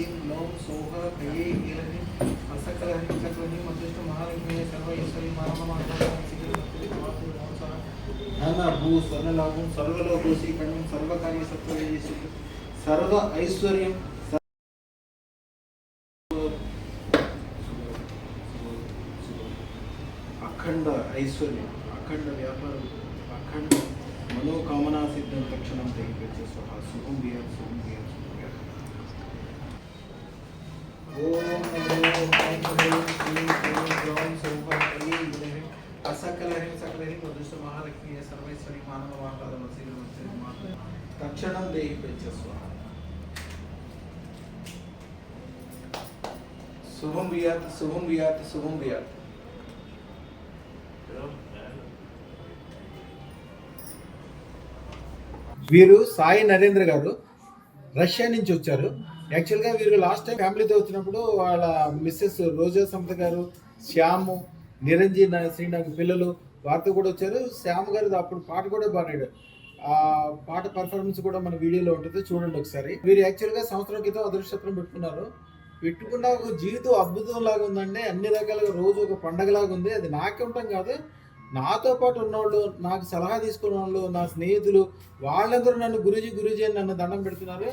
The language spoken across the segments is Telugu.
ఐం గ్లౌం సౌహ కయే కీలని అసకల హ్రీం మధ్యస్థ మహాలక్ష్మి సర్వ ఈశ్వరి ధన భూ స్వర్ణలాభం సర్వలోకోసి ఖండం సర్వకార్య సత్వయేసి సర్వ ఐశ్వర్యం అఖండ ఐశ్వర్యం అఖండ వ్యాపారం అఖండ మనోకామనా సిద్ధం తక్షణం తెగిపెచ్చే స్వహ శుభం బియర్ శుభం బియర్ శుభం ఓం నమో శ్రీ ఓం గ్రౌం సౌభ కలి విలహి అసకల హరి సకల హరి మధుష్ట మహాలక్ష్మి సర్వేశ్వరి మానవ తక్షణం తెగిపెచ్చే శుభం వియాత్ శుభం వియాత్ శుభం వియాత్ వీరు సాయి నరేంద్ర గారు రష్యా నుంచి వచ్చారు. యాక్చువల్గా వీరు లాస్ట్ టైం ఫ్యామిలీతో వచ్చినప్పుడు వాళ్ళ మిస్సెస్ రోజా సమత గారు శ్యాము నిరంజన్ శ్రీనాథ్ పిల్లలు వారితో కూడా వచ్చారు. శ్యామ్ గారు అప్పుడు పాట కూడా పాడాడు. ఆ పాట పర్ఫార్మెన్స్ కూడా మన వీడియోలో ఉంటుంది. చూడండి ఒకసారి. వీరు యాక్చువల్గా సంవత్సరం క్రితం అదృష్టత్వం పెట్టుకున్నారు. పెట్టుకున్న ఒక జీవితం అద్భుతం లాగా ఉందండి. అన్ని రకాలుగా రోజు ఒక పండగలాగా ఉంది. అది నాకే ఉండటం కాదు. నాతో పాటు ఉన్నవాళ్ళు నాకు సలహా తీసుకున్న వాళ్ళు నా స్నేహితులు వాళ్ళందరూ నన్ను గురుజీ గురుజీ అని నన్ను దండం పెడుతున్నారు.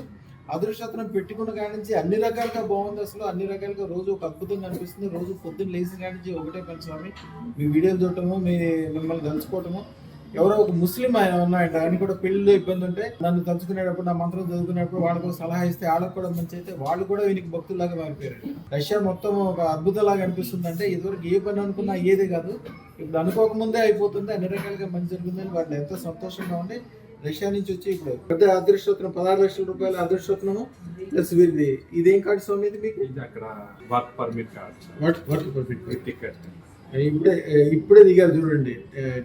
అదృష్టత్వం పెట్టుకున్న కాడి నుంచి అన్ని రకాలుగా బాగుంది అసలు. అన్ని రకాలుగా రోజు ఒక అద్భుతం అనిపిస్తుంది. రోజు పొద్దున్న లేచిన కాడి నుంచి ఒకటే పని స్వామి. మీ వీడియోలు చూడటము మీ మిమ్మల్ని తలుచుకోవటము. ఎవరో ఒక ముస్లిం ఆయన ఉన్నాయంట ఆయన కూడా పెళ్ళిలో ఇబ్బంది ఉంటే నన్ను తలుచుకునేటప్పుడు నా మంత్రం చదువుకునేటప్పుడు వాళ్ళకు సలహా ఇస్తే వాళ్ళకు కూడా మంచి అయితే వాళ్ళు కూడా వీనికి భక్తుల్లాగా మారిపోయారు. రష్యా మొత్తం ఒక అద్భుతంలాగా అనిపిస్తుంది అంటే ఇదివరకు ఏ పని అనుకున్నా ఏదే కాదు. ఇప్పుడు అనుకోకముందే అయిపోతుంది. అన్ని రకాలుగా మంచి జరుగుతుందని వాళ్ళు ఎంతో సంతోషంగా ఉండి రష్యా నుంచి వచ్చి ఇప్పుడు పెద్ద అదృష్టోత్తరం పదహారు లక్షల రూపాయల అదృష్టోత్తరము ప్లస్ వీరిది. ఇదేం కార్డు స్వామి ఇది మీకు? ఇది అక్కడ work permit card perfect with ticket ఇప్పుడే ఇప్పుడే దిగారు చూడండి.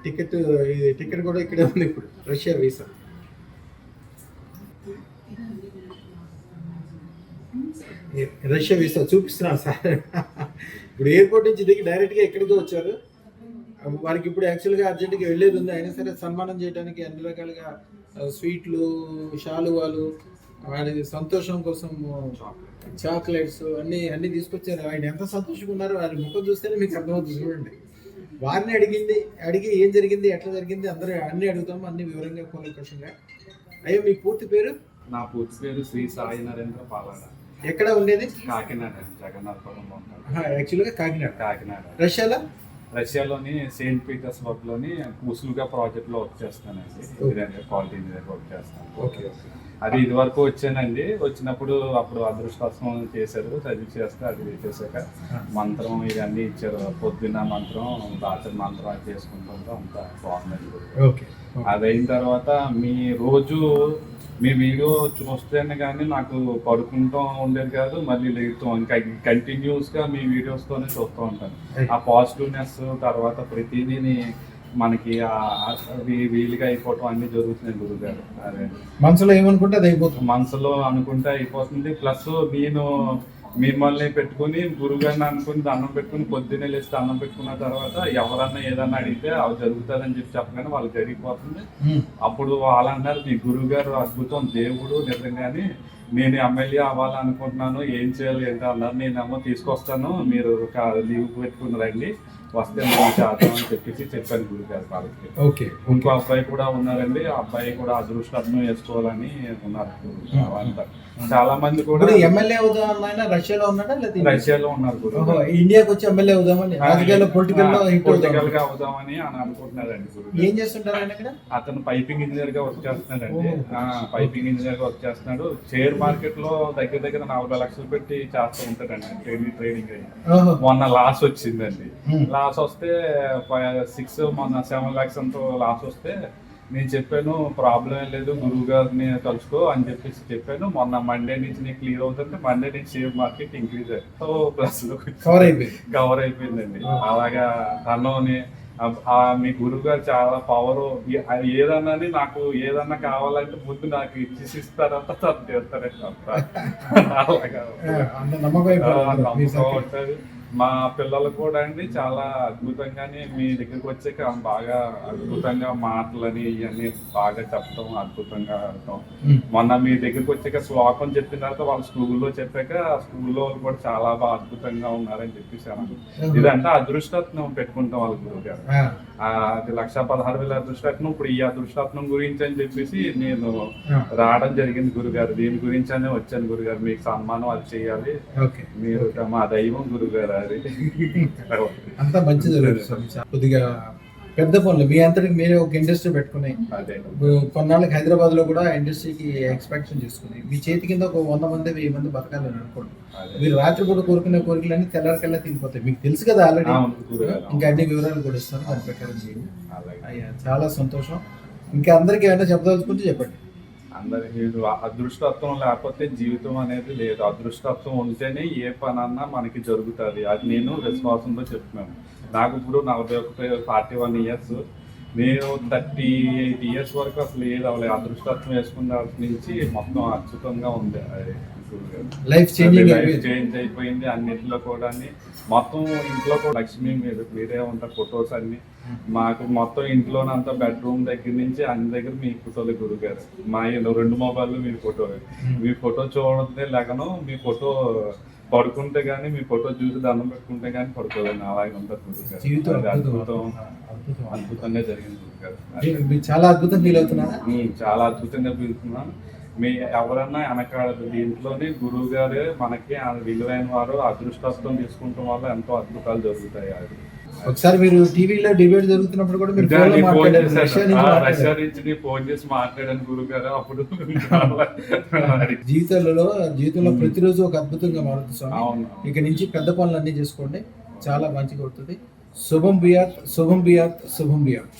టికెట్ ఇది టికెట్ కూడా ఇక్కడే ఉంది ఇప్పుడు రష్యా వీసా. రష్యా వీసా చూపిస్తున్నా సార్. ఇప్పుడు ఎయిర్పోర్ట్ నుంచి దిగి డైరెక్ట్గా ఎక్కడికి వచ్చారు. వారికి ఇప్పుడు యాక్చువల్గా అర్జెంట్గా వెళ్ళేది ఉంది. అయినా సరే సన్మానం చేయడానికి అన్ని రకాలుగా స్వీట్లు శాలువాలు వారి సంతోషం కోసం చాక్లెట్స్ అన్ని అన్ని తీసుకొచ్చారు ఆయన ఎంత సంతోషంగా ఉన్నారు వారి ముఖం చూస్తేనే మీకు అర్థమవుతుంది చూడండి. వారిని అడిగింది అడిగి ఏం జరిగింది ఎట్లా జరిగింది అందరూ అన్ని అడుగుతాము అన్ని వివరంగా కూలంకషంగా అయ్యో మీ పూర్తి పేరు? నా పూర్తి పేరు శ్రీ సాయి నరేంద్ర పాలన. ఎక్కడ ఉండేది? కాకినాడ జగన్నాథపురం యాక్చువల్గా కాకినాడ. కాకినాడ. రష్యాలో? రష్యాలోని సెయింట్ పీటర్స్బర్గ్లోని ముస్లుగా ప్రాజెక్ట్లో వర్క్ చేస్తానండి. ఇంజనీర్ క్వాలిటీ ఇంజనీర్ వర్క్ చేస్తాను. ఓకే అది ఇది వరకు వచ్చానండి. వచ్చినప్పుడు అప్పుడు అదృష్టాసనం చేశారు. చదివి చేస్తే అది చేశాక మంత్రం ఇవన్నీ ఇచ్చారు. పొద్దున్న మంత్రం రాత్రి మంత్రం అది చేసుకుంటుంటే అంత బాగుందండి. ఓకే అది అయిన తర్వాత మీ రోజు మీ వీడియో చూస్తేనే కానీ నాకు పడుకుంటాం ఉండేది కాదు మళ్ళీ లేడుతూ ఇంకా కంటిన్యూస్గా మీ వీడియోస్ తోనే చూస్తూ ఉంటాను. ఆ పాజిటివ్నెస్ తర్వాత ప్రతిదీని మనకి వీలుగా అయిపోవటం అన్ని జరుగుతున్నాయి గురుగారు. అదే. మనసులో ఏమనుకుంటే అది అయిపోతుంది. మనసులో అనుకుంటే అయిపోతుంది. ప్లస్ నేను మిమ్మల్ని పెట్టుకుని గురుగారిని అనుకుని దండం పెట్టుకుని పొద్దున్నే లేచి దండం పెట్టుకున్న తర్వాత ఎవరన్నా ఏదన్నా అడిగితే అవి జరుగుతుందని చెప్పి చెప్పగానే వాళ్ళకి జరిగిపోతుంది. అప్పుడు వాళ్ళు మీ గురువు గారు అద్భుతం దేవుడు నిజంగానే. నేను ఎమ్మెల్యే అవ్వాలనుకుంటున్నాను ఏం చేయాలి ఏంటి అన్నారు. నేనేమో తీసుకొస్తాను మీరు లీవ్ పెట్టుకుని రండి. వస్తే మనం చేద్దాం అని చెప్పేసి చెప్పాను గురువు గారు వాళ్ళకి. ఓకే ఇంకో అబ్బాయి కూడా ఉన్నారండి. ఆ అబ్బాయి కూడా అదృష్టం వేసుకోవాలని ఉన్నారు వాళ్ళంతా. చాలా మంది కూడా ఎమ్మెల్యే అవుదాం ఆయన రష్యాలో ఉన్నాడా లేదా రష్యాలో ఉన్నారు ఇండియాకి వచ్చి ఎమ్మెల్యే అవుదామని రాజకీయాల్లో పొలిటికల్ పొలిటికల్ అవుదాం గా అవుదామని అని అనుకుంటున్నారండి ఏం చేస్తుంటారు ఆయన ఇక్కడ? అతను పైపింగ్ ఇంజనీర్గా వర్క్ చేస్తున్నాడండి. పైపింగ్ ఇంజనీర్గా వర్క్ చేస్తున్నాడు. షేర్ మార్కెట్లో దగ్గర దగ్గర నలభై లక్షలు పెట్టి చేస్తూ ఉంటాడండి. ట్రేడింగ్ ట్రేడింగ్ అయ్యి. ఓహో. మొన్న లాస్ వచ్చిందండి. Hmm. లాస్ వస్తే సిక్స్ మొన్న సెవెన్ లాక్స్ అంత లాస్ వస్తే నేను చెప్పాను ప్రాబ్లం ఏం లేదు గురువు గారిని కలుసుకో అని చెప్పేసి చెప్పాను. మొన్న మండే నుంచి నీకు క్లియర్ అవుతుంటే మండే నుంచి షేర్ మార్కెట్ ఇంక్రీజ్ అయ్యి సో ప్లస్ కవర్ అయిపోయింది. కవర్ అయిపోయిందండి. అలాగా ఆ మీ గురువు గారు చాలా పవర్ ఏదన్నా నాకు ఏదన్నా కావాలంటే ముందు నాకు ఇచ్చేసి ఇస్తారంట తను చేస్తారంట అంతా. అలాగా. నమ్మకం. ఉంటుంది. మా పిల్లలు కూడా అండి చాలా అద్భుతంగానే మీ దగ్గరికి వచ్చాక బాగా అద్భుతంగా మాటలని ఇవన్నీ బాగా చెప్పడం అద్భుతంగా ఉమ్. మొన్న మీ దగ్గరికి వచ్చాక శ్లోకం చెప్పిన తర్వాత వాళ్ళ స్కూల్లో చెప్పాక స్కూల్లో వాళ్ళు కూడా చాలా బాగా అద్భుతంగా ఉన్నారని చెప్పేసి అన్నారు. ఇదంతా అదృష్టత్నం పెట్టుకుంటాం వాళ్ళ గురువు గారు. అది లక్ష పదహారు వేల అదృష్టరత్నం. ఇప్పుడు ఈ అదృష్టరత్నం గురించి అని చెప్పేసి నేను రావడం జరిగింది గురుగారు. దీని గురించి అనే వచ్చాను గురుగారు. మీకు సన్మానం అది చేయాలి. మీరు మా దైవం గురుగారు? అంతా మంచి కొద్దిగా పెద్ద పనులు. మీ అంతటికి మీరే ఒక ఇండస్ట్రీ పెట్టుకుని కొన్నాళ్ళకి హైదరాబాద్లో కూడా ఇండస్ట్రీకి ఎక్స్పాన్షన్ చేసుకుని మీ చేతి కింద ఒక వంద మంది వెయ్యి మంది బతకాలని అనుకోండి. మీరు రాత్రిపూట కోరుకునే కోరికలన్నీ తెల్లారికల్లా తీరిపోతాయి. మీకు తెలుసు కదా ఆల్రెడీ ఇంకా అన్ని వివరాలు కూడా ఇస్తాను. దాని ప్రకారం చేయండి. అయ్యా చాలా సంతోషం. ఇంకా అందరికీ ఏమైనా చెప్పదలుచుకుంటే చెప్పండి. అందరికి అదృష్టత్వం లేకపోతే జీవితం అనేది లేదు. అదృష్టత్వం ఉంటేనే ఏ పనన్నా మనకి జరుగుతుంది. అది నేను విశ్వాసంతో చెప్తున్నాను. నాకు ఇప్పుడు నలభై ఒకటి ఫార్టీ వన్ ఇయర్స్. నేను థర్టీ ఎయిట్ ఇయర్స్ వరకు అసలు ఏది అవ్వలేదు. అదృష్టత్వం వేసుకున్న దాని నుంచి మొత్తం అద్భుతంగా ఉంది. లైఫ్ చేంజింగ్ చేంజ్ అయిపోయింది అన్నింటిలో కూడా మొత్తం ఇంట్లో కూడా లక్ష్మి మీరు మీరే ఉంటారు ఫొటోస్ అన్ని. మాకు మొత్తం ఇంట్లోనంతా బెడ్రూమ్ దగ్గర నుంచి అన్ని దగ్గర మీ ఫోటోలు గురుగారు. మా రెండు మొబైల్ మీ ఫోటో. మీ ఫోటో చూడదే లేకను మీ ఫోటో పడుకుంటే గానీ మీ ఫోటో చూసి దండం పెట్టుకుంటే గానీ పడుకోదండి. అలాగే ఉంటుంది అద్భుతం. అద్భుతంగా జరిగింది చాలా అద్భుతం ఫీల్ చాలా అద్భుతంగా పిలుస్తున్నాను మీ ఎవరన్నా వెనకాడదు దీంట్లోనే గురువు గారే మనకి విలువైన వారు అదృష్టత్వం తీసుకుంటాం వల్ల ఎంతో అద్భుతాలు జరుగుతాయి అది ఒకసారి మీరు టీవీలో డిబేట్ జరుగుతున్నప్పుడు కూడా మీరు ఫోన్. రష్యా నుంచి ఆ, మాట్లాడారు. ఫోన్ చేసి మాట్లాడాను గురువు గారు అప్పుడు. జీవితంలో జీవితంలో ప్రతిరోజు ఒక అద్భుతంగా మారుతుంది స్వామి. ఇక నుంచి పెద్ద పనులు అన్ని చేసుకోండి. చాలా మంచిగా అవుతుంది. శుభం బియాత్ శుభం బియాత్ శుభం బియాత్